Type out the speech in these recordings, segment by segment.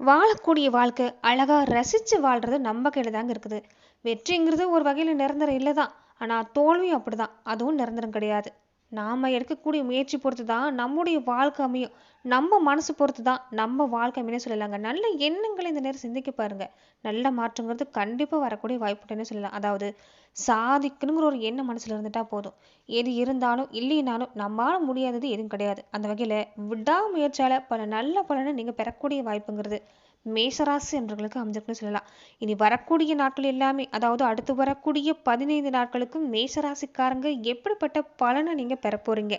வாழக்கூடிய வாழ்க்கை அழகாக ரசித்து வாழ்கிறது நம்ம கையில் தாங்க இருக்குது. வெற்றிங்கிறது ஒரு வகையில் நிரந்தரம் இல்லை தான் ஆனால் தோல்வியும் அப்படிதான். அதுவும் நிரந்தரம் கிடையாது. நாம எடுக்கக்கூடிய முயற்சி பொறுத்து தான் நம்முடைய வாழ்க்கை அமையும். நம்ம மனசு பொறுத்து தான் நம்ம வாழ்க்கை அமையும் சொல்லலாங்க. நல்ல எண்ணங்களை இந்த நேரம் சிந்திக்க பாருங்க. நல்ல மாற்றங்கிறது கண்டிப்பா வரக்கூடிய வாய்ப்புன்னு சொல்லலாம். அதாவது சாதிக்கணுங்கிற ஒரு எண்ணம் மனசுல இருந்துட்டா போதும். எது இருந்தாலும் இல்லைனாலும் நம்மளால் முடியாதது எதுவும் கிடையாது. அந்த வகையில விடாமுயற்சியால் பல நல்ல பலனை நீங்க பெறக்கூடிய வாய்ப்புங்கிறது மேசராசி என்றவர்களுக்கு அமைஞ்சிருக்குன்னு சொல்லலாம். இனி வரக்கூடிய நாட்கள் எல்லாமே அதாவது அடுத்து வரக்கூடிய பதினைந்து நாட்களுக்கும் மேசராசிக்காரங்க எப்படிப்பட்ட பலனை நீங்க பெற போறீங்க?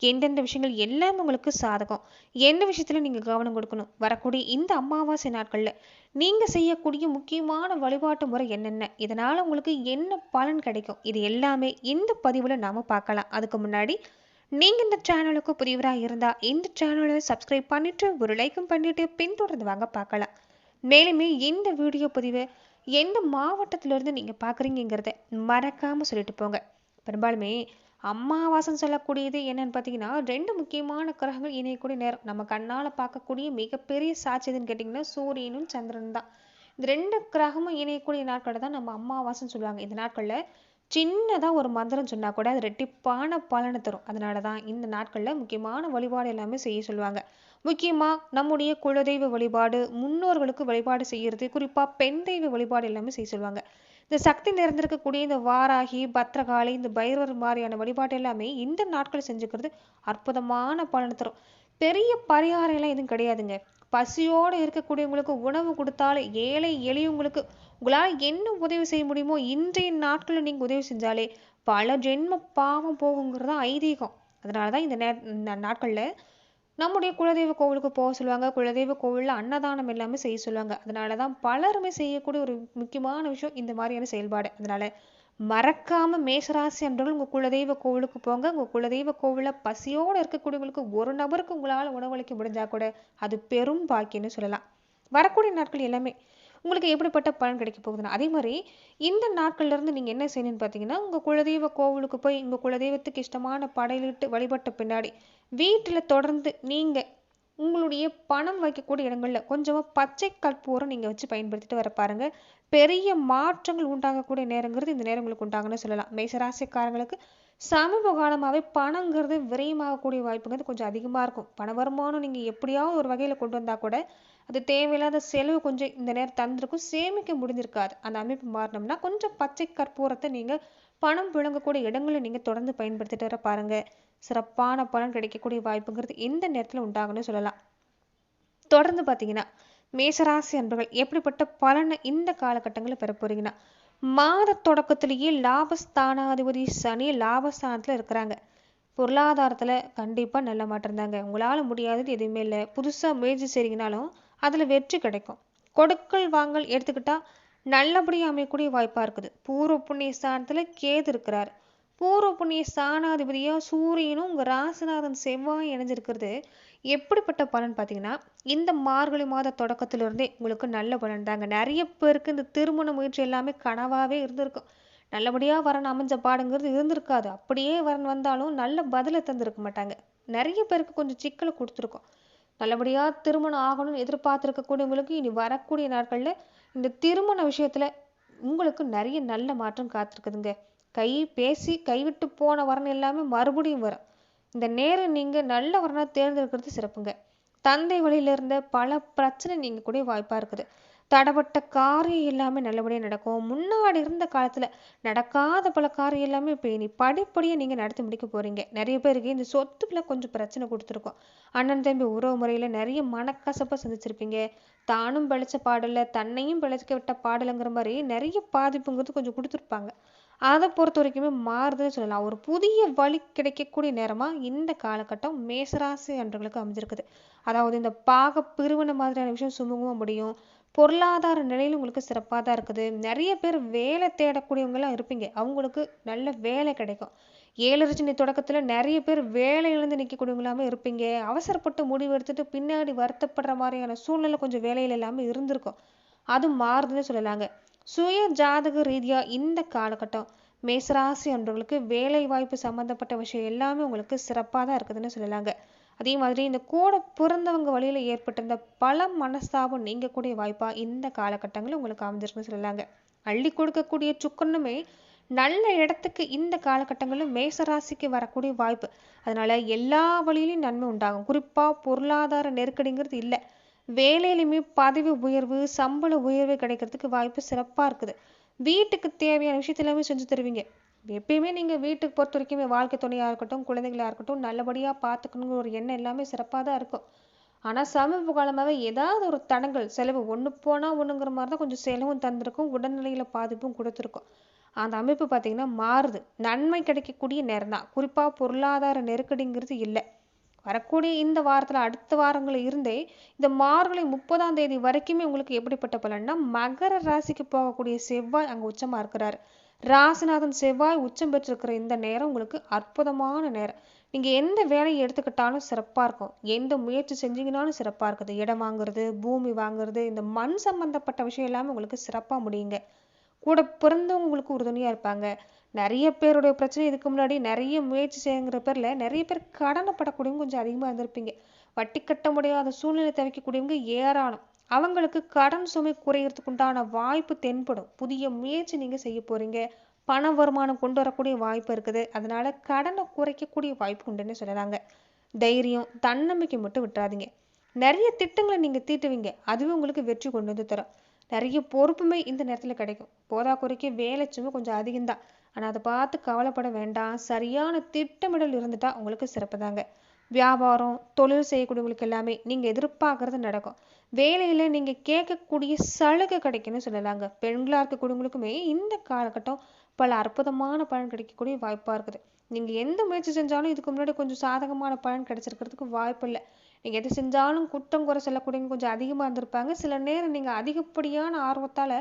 எந்தெந்த விஷயங்கள் எல்லாமே உங்களுக்கு சாதகம்? எந்த விஷயத்துல நீங்க கவனம் கொடுக்கணும்? வரக்கூடிய இந்த அமாவாசை நாட்கள்ல நீங்க செய்யக்கூடிய முக்கியமான வழிபாட்டு முறை என்னென்ன? இதனால உங்களுக்கு என்ன பலன் கிடைக்கும்? இது எல்லாமே இந்த பதிவுல நாம பார்க்கலாம். அதுக்கு முன்னாடி நீங்க இந்த சேனலுக்கு புதியவரா இருந்தா இந்த சேனலை சப்ஸ்கிரைப் பண்ணிட்டு ஒரு லைக்கும் பண்ணிட்டு பின்தொடர்ந்து வாங்க பார்க்கலாம். மேலுமே இந்த வீடியோ பதிவு எந்த மாவட்டத்துல இருந்து நீங்க பாக்குறீங்கிறத மறக்காம சொல்லிட்டு போங்க. பெரும்பாலுமே அம்மாவாசம் சொல்லக்கூடியது என்னன்னு பார்த்தீங்கன்னா ரெண்டு முக்கியமான கிரகங்கள் இணையக்கூடிய நேரம். நம்ம கண்ணால பார்க்கக்கூடிய மிகப்பெரிய சாட்சி எதுன்னு கேட்டிங்கன்னா சூரியனும் சந்திரனும் தான். இந்த ரெண்டு கிரகமும் இணையக்கூடிய நாட்களை தான் நம்ம அம்மாவாசைன்னு சொல்லுவாங்க. இந்த நாட்கள்ல சின்னதாக ஒரு மந்திரம் சொன்னால் கூட அது ரெட்டிப்பான பலனை தரும். அதனால தான் இந்த நாட்களில் முக்கியமான வழிபாடு எல்லாமே செய்ய சொல்லுவாங்க. முக்கியமாக நம்முடைய குலதெய்வ வழிபாடு முன்னோர்களுக்கு வழிபாடு செய்கிறது குறிப்பாக பெண் தெய்வ வழிபாடு எல்லாமே செய்ய சொல்லுவாங்க. இந்த சக்தி நிறைந்திருக்கக்கூடிய இந்த வாராகி பத்ரகாளி இந்த பைரவர் மாதிரியான வழிபாடு எல்லாமே இந்த நாட்கள் செஞ்சுக்கிறது அற்புதமான பலனை தரும். பெரிய பரிகாரம் எல்லாம் எதுவும் கிடையாதுங்க. பசியோட இருக்கக்கூடியவங்களுக்கு உணவு கொடுத்தாலே ஏழை எளியவங்களுக்கு உங்களால் என்ன உதவி செய்ய முடியுமோ இன்றைய நாட்களில் நீங்க உதவி செஞ்சாலே பல ஜென்ம பாவம் போகுங்கிறது தான் ஐதீகம். அதனாலதான் இந்த நே நாட்களில் நாட்கள்ல நம்முடைய குலதெய்வ கோவிலுக்கு போக சொல்லுவாங்க. குலதெய்வ கோவிலில் அன்னதானம் எல்லாமே செய்ய சொல்லுவாங்க. அதனாலதான் பலருமே செய்யக்கூடிய ஒரு முக்கியமான விஷயம் இந்த மாதிரியான செயல்பாடு. அதனால மறக்காம மேசராசி அன்றவர்கள் உங்க குலதெய்வ கோவிலுக்கு போங்க. உங்க குலதெய்வ கோவில பசியோடு இருக்கக்கூடியவங்களுக்கு ஒரு நபருக்கு உங்களால் உணவளிக்க முடிஞ்சா கூட அது பெரும் பாக்கியம்னு சொல்லலாம். வரக்கூடிய நாட்கள் எல்லாமே உங்களுக்கு எப்படிப்பட்ட பலன் கிடைக்க போகுதுன்னா அதே மாதிரி இந்த நாட்கள்ல இருந்து நீங்க என்ன செய்யணும்னு பார்த்தீங்கன்னா உங்க குலதெய்வ கோவிலுக்கு போய் உங்க குலதெய்வத்துக்கு இஷ்டமான படையலிட்டு வழிபட்ட பின்னாடி வீட்டுல தொடர்ந்து நீங்க உங்களுடைய பணம் வைக்கக்கூடிய இடங்களில் கொஞ்சமாக பச்சை கற்பூரம் நீங்கள் வச்சு பயன்படுத்திட்டு வர பாருங்க. பெரிய மாற்றங்கள் உண்டாகக்கூடிய நேரங்கிறது இந்த நேரம் உங்களுக்கு உண்டாகுன்னு சொல்லலாம். மேசராசிக்காரங்களுக்கு சமீப காலமாகவே பணங்கிறது விரயமாகக்கூடிய வாய்ப்புங்கிறது கொஞ்சம் அதிகமாக இருக்கும். பண வருமானம் நீங்கள் எப்படியாவது ஒரு வகையில் கொண்டு வந்தால் கூட அது தேவையில்லாத செலவு கொஞ்சம் இந்த நேரம் தந்திருக்கும். சேமிக்க முடிஞ்சிருக்காது. அந்த அமைப்பு மாறினோம்னா கொஞ்சம் பச்சை கற்பூரத்தை நீங்கள் பணம் புழங்கக்கூடிய இடங்களை நீங்கள் தொடர்ந்து பயன்படுத்திட்டு வர பாருங்கள் சிறப்பான பலன் கிடைக்கக்கூடிய வாய்ப்புங்கிறது இந்த நேரத்துல உண்டாகும்னு சொல்லலாம். தொடர்ந்து பார்த்தீங்கன்னா மேசராசி அன்பர்கள் எப்படிப்பட்ட பலனை இந்த காலகட்டங்களில் பெற போறீங்கன்னா மாத தொடக்கத்திலேயே லாபஸ்தானாதிபதி சனி லாபஸ்தானத்துல இருக்கிறாங்க. பொருளாதாரத்துல கண்டிப்பா நல்ல மாட்டிருந்தாங்க உங்களால் உங்களால முடியாதது எதுவுமே இல்லை. புதுசா முயற்சி செய்கிறீங்கனாலும் அதுல வெற்றி கிடைக்கும். கொடுக்கல் வாங்கல் எடுத்துக்கிட்டா நல்லபடியா அமையக்கூடிய வாய்ப்பா இருக்குது. பூர்வ புண்ணிய ஸ்தானத்தில் கேது இருக்கிறாரு. பூர்வ புண்ணிய ஸ்தானாதிபதியாக சூரியனும் உங்கள் ராசிநாதன் செவ்வாய் இணைஞ்சிருக்கிறது. எப்படிப்பட்ட பலன் பார்த்தீங்கன்னா இந்த மார்கழி மாத தொடக்கத்திலிருந்தே உங்களுக்கு நல்ல பலன் தாங்க. நிறைய பேருக்கு இந்த திருமண முயற்சி எல்லாமே கனவாகவே இருந்திருக்கும் நல்லபடியாக வரன் அமைஞ்ச பாடுங்கிறது இருந்திருக்காது. அப்படியே வரன் வந்தாலும் நல்ல பதிலை தந்திருக்க மாட்டாங்க. நிறைய பேருக்கு கொஞ்சம் சிக்கலை கொடுத்துருக்கோம். நல்லபடியாக திருமணம் ஆகணும்னு எதிர்பார்த்துருக்கக்கூடியவங்களுக்கு இனி வரக்கூடிய நாட்களில் இந்த திருமண விஷயத்தில் உங்களுக்கு நிறைய நல்ல மாற்றம் காத்திருக்குதுங்க. கை பேசி கைவிட்டு போன வரன் எல்லாமே மறுபடியும் வரும். இந்த நேரம் நீங்கள் நல்ல வரனா தேர்ந்தெடுக்கிறது சிறப்புங்க. தந்தை வழியில இருந்த பல பிரச்சனை நீங்க கூட வாய்ப்பாக இருக்குது. தடப்பட்ட காரியம் எல்லாமே நல்லபடியாக நடக்கும். முன்னாடி இருந்த காலத்தில் நடக்காத பல காரியம் எல்லாமே இப்போ இனி படிப்படியாக நீங்கள் நடத்தி முடிக்க போகிறீங்க நிறைய பேருக்கு இந்த சொத்துக்களை கொஞ்சம் பிரச்சனை கொடுத்துருக்கோம். அண்ணன் தம்பி உறவு முறையில் நிறைய மனக்கசப்பை சந்திச்சிருப்பீங்க. தானும் பிழைச்ச பாடலை தன்னையும் பிழைக்க விட்ட பாடலுங்கிற மாதிரி நிறைய பாதிப்புங்கிறது கொஞ்சம் கொடுத்துருப்பாங்க. அதை பொறுத்த வரைக்குமே மாறுதுன்னு சொல்லலாம். ஒரு புதிய வழி கிடைக்கக்கூடிய நேரமாக இந்த காலகட்டம் மேசராசி அன்றவர்களுக்கு அமைஞ்சிருக்குது. அதாவது இந்த பாக பிரிவினை மாதிரியான விஷயம் சுமூகமாக முடியும். பொருளாதார நிலையில உங்களுக்கு சிறப்பாக தான் இருக்குது. நிறைய பேர் வேலை தேடக்கூடியவங்களாம் இருப்பீங்க. அவங்களுக்கு நல்ல வேலை கிடைக்கும். ஏழரிச்சனை தொடக்கத்தில் நிறைய பேர் வேலை இழந்து நிற்கக்கூடியவங்களாமே இருப்பீங்க. அவசரப்பட்டு முடிவு எடுத்துட்டு பின்னாடி வருத்தப்படுற மாதிரியான சூழ்நிலை கொஞ்சம் வேலையில இல்லாமல் இருந்திருக்கும். அது மாறுதுன்னு சொல்லலாங்க. சுய ஜாதக ரீதியா இந்த காலகட்டம் மேசராசி அன்றவர்களுக்கு வேலை வாய்ப்பு சம்மந்தப்பட்ட விஷயம் எல்லாமே உங்களுக்கு சிறப்பாக தான் இருக்குதுன்னு சொல்லலாங்க. அதே மாதிரி இந்த கூட பிறந்தவங்க வழியில் ஏற்பட்டிருந்த பல மனஸ்தாபம் நீங்கக்கூடிய வாய்ப்பாக இந்த காலகட்டங்கள் உங்களுக்கு அமைஞ்சிருக்குன்னு சொல்லலாங்க. அள்ளி கொடுக்கக்கூடிய சுக்கரனுமே நல்ல இடத்துக்கு இந்த காலகட்டங்களும் மேசராசிக்கு வரக்கூடிய வாய்ப்பு. அதனால எல்லா வழியிலையும் நன்மை உண்டாகும். குறிப்பாக பொருளாதார நெருக்கடிங்கிறது இல்லை. வேலையிலுமே பதவி உயர்வு சம்பள உயர்வு கிடைக்கிறதுக்கு வாய்ப்பு சிறப்பாக இருக்குது. வீட்டுக்கு தேவையான விஷயத்த செஞ்சு தருவீங்க. எப்பயுமே நீங்கள் வீட்டுக்கு பொறுத்த வரைக்குமே வாழ்க்கை துணையாக இருக்கட்டும் குழந்தைகளாக இருக்கட்டும் நல்லபடியாக பார்த்துக்கணுங்கிற ஒரு எண்ணம் எல்லாமே சிறப்பாக தான் இருக்கும். ஆனால் சமீப காலமாகவே ஏதாவது ஒரு தடங்கள் செலவு ஒன்று போனால் ஒன்றுங்கிற மாதிரி தான் கொஞ்சம் செலவும் தந்திருக்கும் உடல்நிலையில் பாதிப்பும் கொடுத்துருக்கும். அந்த அமைப்பு பார்த்தீங்கன்னா மாறுது. நன்மை கிடைக்கக்கூடிய நேரம் தான் குறிப்பாக பொருளாதார நெருக்கடிங்கிறது இல்லை. வரக்கூடிய இந்த வாரத்தில் அடுத்த வாரங்களில் இருந்தே இந்த மார்கழி முப்பதாம் தேதி வரைக்குமே உங்களுக்கு எப்படிப்பட்ட பலன்னா மகர ராசிக்கு போகக்கூடிய செவ்வாய் அங்கே உச்சமாக இருக்கிறார். ராசிநாதன் செவ்வாய் உச்சம் பெற்றிருக்கிற இந்த நேரம் உங்களுக்கு அற்புதமான நேரம். நீங்கள் எந்த வேலையை எடுத்துக்கிட்டாலும் சிறப்பாக இருக்கும். எந்த முயற்சி செஞ்சீங்கனாலும் சிறப்பாக இருக்குது. இடம் வாங்குறது பூமி வாங்குறது இந்த மண் சம்பந்தப்பட்ட விஷயம் எல்லாமே உங்களுக்கு சிறப்பாக முடியுங்க. கூட பிறந்தவங்க உங்களுக்கு உறுதுணையாக இருப்பாங்க. நிறைய பேருடைய பிரச்சனை இதுக்கு முன்னாடி நிறைய முயற்சி செய்யுங்கிற பேரில் நிறைய பேர் கடனப்படக்கூடியவங்க கொஞ்சம் அதிகமாக இருந்திருப்பீங்க. வட்டி கட்ட முடியாத சூழ்நிலை தவிக்கக்கூடியவங்க ஏராளம். அவங்களுக்கு கடன் சுமை குறையறதுக்கு உண்டான வாய்ப்பு தென்படும். புதிய முயற்சி நீங்கள் செய்ய போறீங்க. பண வருமானம் கொண்டு வரக்கூடிய வாய்ப்பு இருக்குது. அதனால கடனை குறைக்கக்கூடிய வாய்ப்பு உண்டுன்னு சொல்லலாங்க தைரியம் தன்னம்பிக்கை மட்டும் விட்டுறாதீங்க. நிறைய திட்டங்களை நீங்கள் தீட்டுவீங்க. அதுவே உங்களுக்கு வெற்றி கொண்டு வந்து தரும். நிறைய பொறுப்புமே இந்த நேரத்தில் கிடைக்கும். போதா குறைக்க வேலை சுமை கொஞ்சம் அதிகம்தான். ஆனால் அதை பார்த்து கவலைப்பட வேண்டாம். சரியான திட்டமிடல் இருந்துட்டா உங்களுக்கு சிறப்பு தாங்க. வியாபாரம் தொழில் செய்யக்கூடியவங்களுக்கு எல்லாமே நீங்கள் எதிர்பார்க்கறது நடக்கும். வேலையில் நீங்கள் கேட்கக்கூடிய சலுகை கிடைக்கும்னு சொல்லலாங்க. பெண்களாக இருக்கக்கூடியவங்களுக்குமே இந்த காலகட்டம் பல அற்புதமான பலன் கிடைக்கக்கூடிய வாய்ப்பாக இருக்குது. நீங்கள் எந்த முயற்சி செஞ்சாலும் இதுக்கு முன்னாடி கொஞ்சம் சாதகமான பலன் கிடைச்சிருக்கிறதுக்கு வாய்ப்பு இல்லை. நீங்கள் எது செஞ்சாலும் குற்றம் குறை சொல்லக்கூடியவங்க கொஞ்சம் அதிகமாக இருந்திருப்பாங்க. சில நேரம் நீங்கள் அதிகப்படியான ஆர்வத்தால்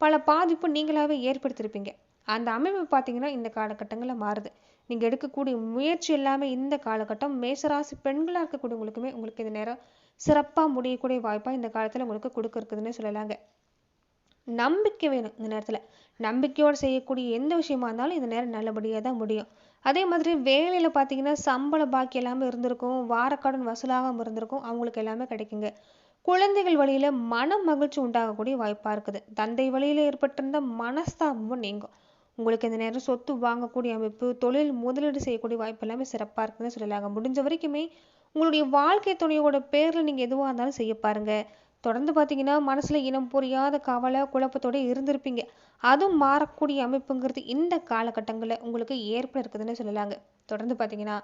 பல பாதிப்பு நீங்களாகவே ஏற்படுத்தியிருப்பீங்க அந்த அமைப்பு பார்த்தீங்கன்னா இந்த காலகட்டங்களில் மாறுது. நீங்கள் எடுக்கக்கூடிய முயற்சி எல்லாமே இந்த காலகட்டம். மேசராசி பெண்களாக இருக்கக்கூடியவங்களுக்குமே உங்களுக்கு இந்த நேரம் சிறப்பாக முடியக்கூடிய வாய்ப்பாக இந்த காலத்தில் உங்களுக்கு கொடுக்க இருக்குதுன்னு சொல்லலாங்க. நம்பிக்கை வேணும் இந்த நேரத்தில். நம்பிக்கையோடு செய்யக்கூடிய எந்த விஷயமா இருந்தாலும் இந்த நேரம் நல்லபடியாக தான் முடியும். அதே மாதிரி வேலையில் பார்த்தீங்கன்னா சம்பள பாக்கி எல்லாமே இருந்திருக்கும். வாரக்கடன் வசூலாகாமல் இருந்திருக்கும். அவங்களுக்கு எல்லாமே கிடைக்குங்க. குழந்தைகள் வழியில் மன மகிழ்ச்சி உண்டாகக்கூடிய வாய்ப்பாக இருக்குது. தந்தை வழியில் ஏற்பட்டிருந்த மனஸ்தாபமும் நீங்கும். உங்களுக்கு இந்த நேரம் சொத்து வாங்கக்கூடிய அமைப்பு தொழில் முதலீடு செய்யக்கூடிய வாய்ப்பு எல்லாமே சிறப்பாக இருக்குன்னு சொல்லலாங்க. முடிஞ்ச வரைக்குமே உங்களுடைய வாழ்க்கை துணையோட பேரில் நீங்கள் எதுவாக இருந்தாலும் செய்ய பாருங்க. தொடர்ந்து பார்த்தீங்கன்னா மனசில் இனம் புரியாத கவலை குழப்பத்தோட இருந்திருப்பீங்க. அதுவும் மாறக்கூடிய அமைப்புங்கிறது இந்த காலகட்டங்களில் உங்களுக்கு ஏற்பட இருக்குதுன்னு சொல்லலாங்க. தொடர்ந்து பார்த்தீங்கன்னா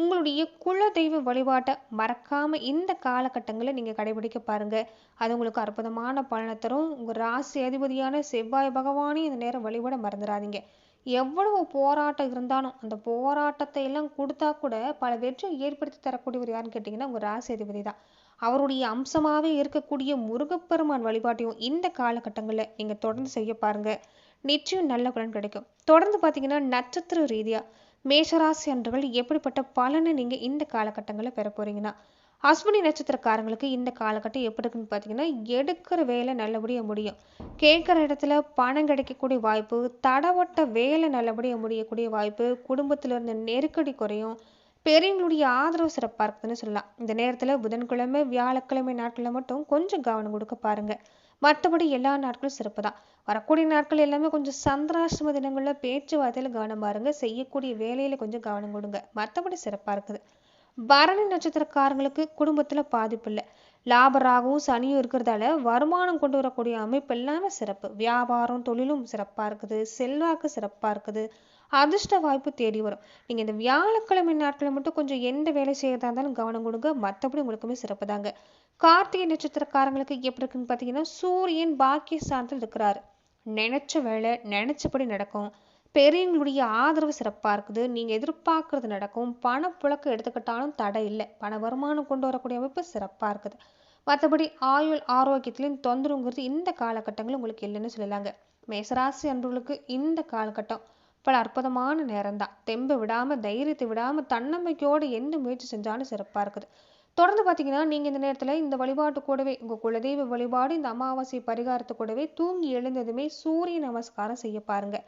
உங்களுடைய குல தெய்வ வழிபாட்டை மறக்காம இந்த காலகட்டங்களில் நீங்க கடைபிடிக்க பாருங்க. அது உங்களுக்கு அற்புதமான பலனை தரும். உங்க ராசி அதிபதியான செவ்வாய் பகவானையும் இந்த நேரம் வழிபட மறந்துடாதீங்க. எவ்வளவு போராட்டம் இருந்தாலும் அந்த போராட்டத்தை எல்லாம் கொடுத்தா கூட பல வெற்றி ஏற்படுத்தி தரக்கூடியவர் யாருன்னு கேட்டிங்கன்னா உங்க ராசி அதிபதி தான். அவருடைய அம்சமாவே இருக்கக்கூடிய முருகப்பெருமான் வழிபாட்டையும் இந்த காலகட்டங்களில் நீங்க தொடர்ந்து செய்ய பாருங்க. நிச்சயம் நல்ல பலன் கிடைக்கும். தொடர்ந்து பார்த்தீங்கன்னா நட்சத்திர ரீதியா மேஷராசி அன்றுகள் எப்படிப்பட்ட பலனை நீங்கள் இந்த காலகட்டங்களில் பெற போறீங்கன்னா? அஸ்வினி நட்சத்திரக்காரங்களுக்கு இந்த காலகட்டம் எப்படி இருக்குன்னு பார்த்தீங்கன்னா எடுக்கிற வேலை நல்லபடியாக முடியும். கேட்குற இடத்துல பணம் கிடைக்கக்கூடிய வாய்ப்பு தடவட்ட வேலை நல்லபடியாக முடியக்கூடிய வாய்ப்பு குடும்பத்தில் இருந்த நெருக்கடி குறையும் பெரியவங்களுடைய ஆதரவு சிறப்பாக இருக்குதுன்னு சொல்லலாம். இந்த நேரத்தில் புதன்கிழமை வியாழக்கிழமை நாட்களில் மட்டும் கொஞ்சம் கவனம் கொடுக்க பாருங்கள் மற்றபடி எல்லா நாட்களும் சிறப்பு தான் வரக்கூடிய நாட்கள் எல்லாமே கொஞ்சம் சந்திராசிரம தினங்களில் பேச்சுவார்த்தையில் கவனம் பாருங்க. செய்யக்கூடிய வேலையில கொஞ்சம் கவனம் கொடுங்க. மற்றபடி சிறப்பாக இருக்குது. பரணி நட்சத்திரக்காரங்களுக்கு குடும்பத்துல பாதிப்பு இல்லை. லாபராகவும் சனியும் இருக்கிறதால வருமானம் கொண்டு வரக்கூடிய அமைப்பு எல்லாமே சிறப்பு. வியாபாரம் தொழிலும் சிறப்பா இருக்குது. செல்வாக்கு சிறப்பா இருக்குது. அதிர்ஷ்ட வாய்ப்பு தேடி வரும். நீங்கள் இந்த வியாழக்கிழமை நாட்களில் மட்டும் கொஞ்சம் எந்த வேலை செய்யறதா இருந்தாலும் கவனம் கொடுங்க. மற்றபடி உங்களுக்குமே சிறப்பு தாங்க கார்த்திகை நட்சத்திரக்காரங்களுக்கு எப்படி இருக்குன்னு பார்த்தீங்கன்னா சூரியன் பாக்கிய சார்ந்தில் இருக்கிறாரு. நினைச்ச வேலை நினைச்சபடி நடக்கும். பெரியவங்களுடைய ஆதரவு சிறப்பாக இருக்குது. நீங்கள் எதிர்பார்க்கறது நடக்கும். பணப்புழக்கம் எடுத்துக்கிட்டாலும் தடை இல்லை. பண வருமானம் கொண்டு வரக்கூடிய அமைப்பு சிறப்பாக இருக்குது. மற்றபடி ஆயுள் ஆரோக்கியத்திலையும் தொந்தரவுங்கிறது இந்த காலகட்டங்கள் உங்களுக்கு இல்லைன்னு சொல்லலாங்க. மேசராசி அன்பர்களுக்கு இந்த காலகட்டம் பல அற்புதமான நேரம்தான். தெம்பை விடாமல் தைரியத்தை விடாமல் தன்னம்பிக்கையோடு எந்த முயற்சி செஞ்சாலும் சிறப்பாக இருக்குது. தொடர்ந்து பார்த்தீங்கன்னா நீங்கள் இந்த நேரத்தில் இந்த வழிபாட்டு கூடவே உங்கள் குலதெய்வ வழிபாடு இந்த அமாவாசை பரிகாரத்தை கூடவே தூங்கி எழுந்ததுமே சூரிய நமஸ்காரம் செய்ய பாருங்க.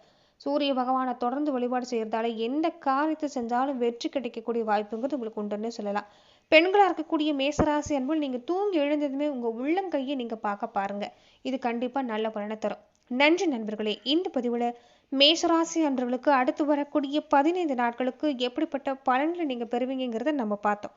சூரிய பகவானை தொடர்ந்து வழிபாடு செய்யறதால எந்த காரியத்தை செஞ்சாலும் வெற்றி கிடைக்கக்கூடிய வாய்ப்புங்கிறது உங்களுக்கு உண்டுன்னு சொல்லலாம். பெண்களாக இருக்கக்கூடிய மேசராசி அன்பு நீங்கள் தூங்கி எழுந்ததுமே உங்கள் உள்ளங்கையை நீங்கள் பார்க்க பாருங்க. இது கண்டிப்பாக நல்ல பலனை தரும். நன்றி நண்பர்களே இந்த பதிவில் மேசராசி அன்றவர்களுக்கு அடுத்து வரக்கூடிய பதினைந்து நாட்களுக்கு எப்படிப்பட்ட பலன்களை நீங்கள் பெறுவீங்கிறத நம்ம பார்த்தோம்.